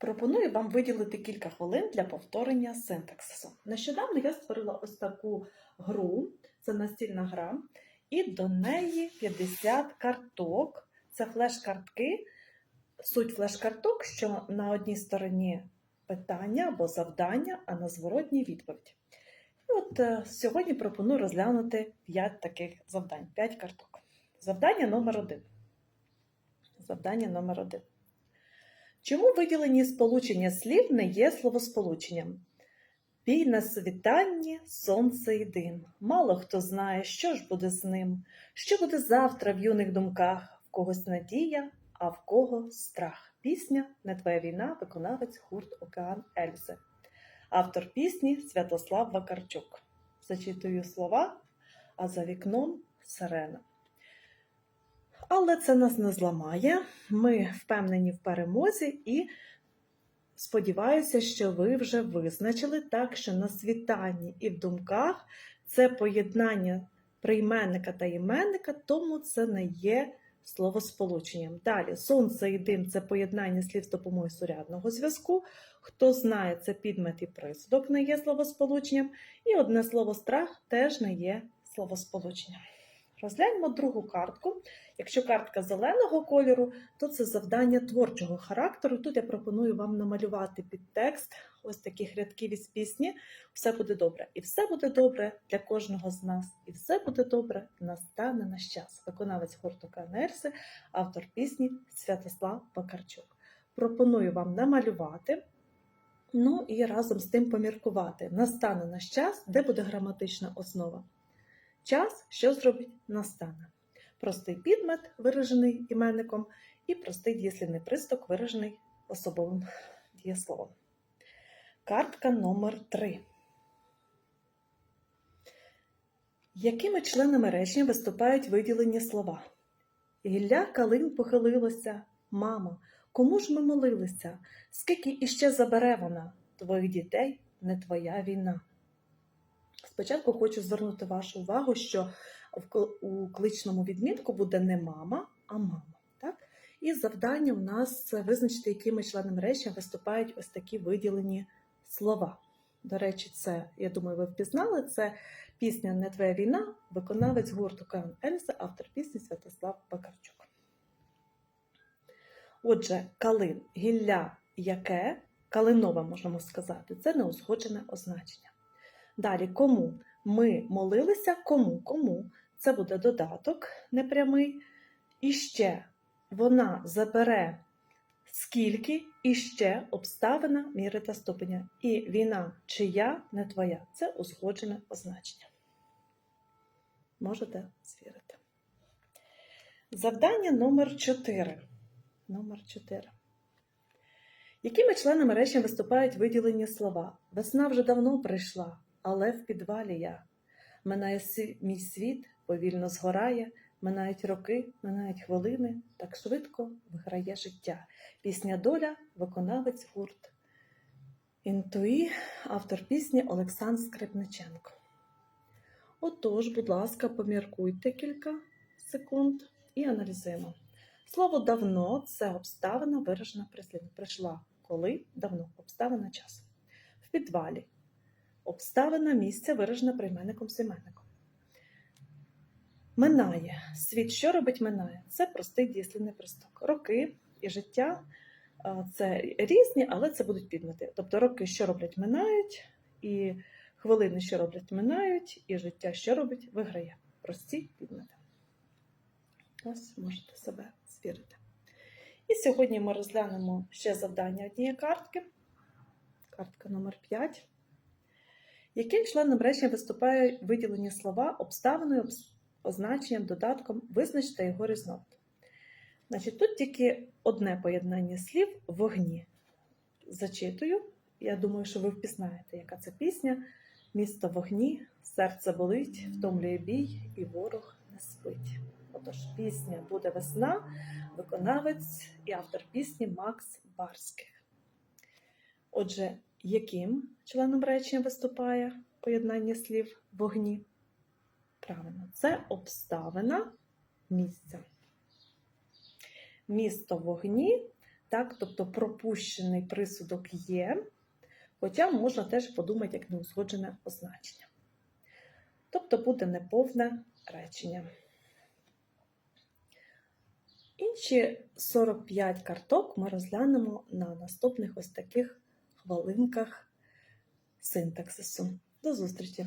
Пропоную вам виділити кілька хвилин для повторення синтаксису. Нещодавно я створила ось таку гру, це настільна гра, і до неї 50 карток. Це флеш-картки. Суть флеш-карток, що на одній стороні питання або завдання, а на зворотній відповідь. І от е, сьогодні пропоную розглянути 5 таких завдань, 5 карток. Завдання номер 1. Завдання номер 1. Чому виділені сполучення слів не є словосполученням? Бій на світанні, сонце і дим. Мало хто знає, що ж буде з ним, що буде завтра в юних думках, в когось надія, а в кого страх. Пісня Не твоя війна, виконавець гурт Океан Ельзи. Автор пісні Святослав Вакарчук. Зачитую слова, а за вікном сирена. Але це нас не зламає. Ми впевнені в перемозі і сподіваюся, що ви вже визначили так, що на світанні і в думках це поєднання прийменника та іменника, тому це не є словосполученням. Далі, сонце і дим це поєднання слів з допомогою сурядного зв'язку. Хто знає, це підмет і присудок не є словосполученням. І одне слово страх теж не є словосполученням. Розгляньмо другу картку. Якщо картка зеленого кольору, то це завдання творчого характеру. Тут я пропоную вам намалювати під текст ось таких рядків із пісні. Все буде добре. І все буде добре для кожного з нас. І все буде добре настане наш час. Виконавець гурту Канерси, автор пісні Святослав Вакарчук. Пропоную вам намалювати. Ну і разом з тим поміркувати. Настане наш час, де буде граматична основа. Час, що зробить настане. Простий підмет, виражений іменником, і простий дієслівний присток, виражений особовим дієсловом. Картка номер 3. Якими членами речення виступають виділені слова? Гілля калин похилилося, мама, кому ж ми молилися? Скільки іще забере вона? Твоїх дітей не твоя війна. Спочатку хочу звернути вашу увагу, що у кличному відмінку буде не мама, а мама. Так? І завдання у нас визначити, якими членами речення виступають ось такі виділені слова. До речі, це, я думаю, ви впізнали, це пісня Не твоя війна, виконавець гурту Кан Ельса, автор пісні Святослав Бакарчук. Отже, калин, гілля, яке, калинове, можемо сказати, це неузгоджене означення. Далі, кому? Ми молилися кому? Кому? Це буде додаток непрямий. І ще вона забере скільки і ще обставина міри та ступеня. І війна чия не твоя. Це узгоджене означення. Можете звірити. Завдання номер 4. Номер 4. Якими членами речення виступають виділені слова? Весна вже давно прийшла, але в підвалі я. Минає мій світ, повільно згорає, минають роки, минають хвилини, так швидко виграє життя. Пісня Доля, виконавець гурт. Інтуї, автор пісні Олександр Скрипниченко. Отож, будь ласка, поміркуйте кілька секунд і аналізуємо. Слово давно це обставина виражена прислів'я. Прийшла коли давно обставина часу. В підвалі обставина місця виражена прийменником зіменником. Минає. Світ, що робить минає? Це простий дієслівний присток. Роки і життя це різні, але це будуть підмети. Тобто роки, що роблять, минають, і хвилини, що роблять, минають, і життя, що робить, виграє. Прості підмети. Ось можете себе звірити. І сьогодні ми розглянемо ще завдання однієї картки. Картка номер 5. Яким членом речення виступають виділені слова обставиною, означенням, додатком, визначте його різновид. Значить, тут тільки одне поєднання слів вогні. Зачитую. Я думаю, що ви впізнаєте, яка це пісня. Місто вогні, серце болить, втомлює бій, і ворог не спить. Отож, пісня буде весна, виконавець і автор пісні Макс Барських. Отже, яким членом речення виступає поєднання слів вогні? Правильно, це обставина місця. Місто вогні Так, тобто пропущений присудок є, хоча можна теж подумати як неузгоджене означення. Тобто буде неповне речення. Інші 45 карток ми розглянемо на наступних ось таких хвилинках синтаксису. До зустрічі!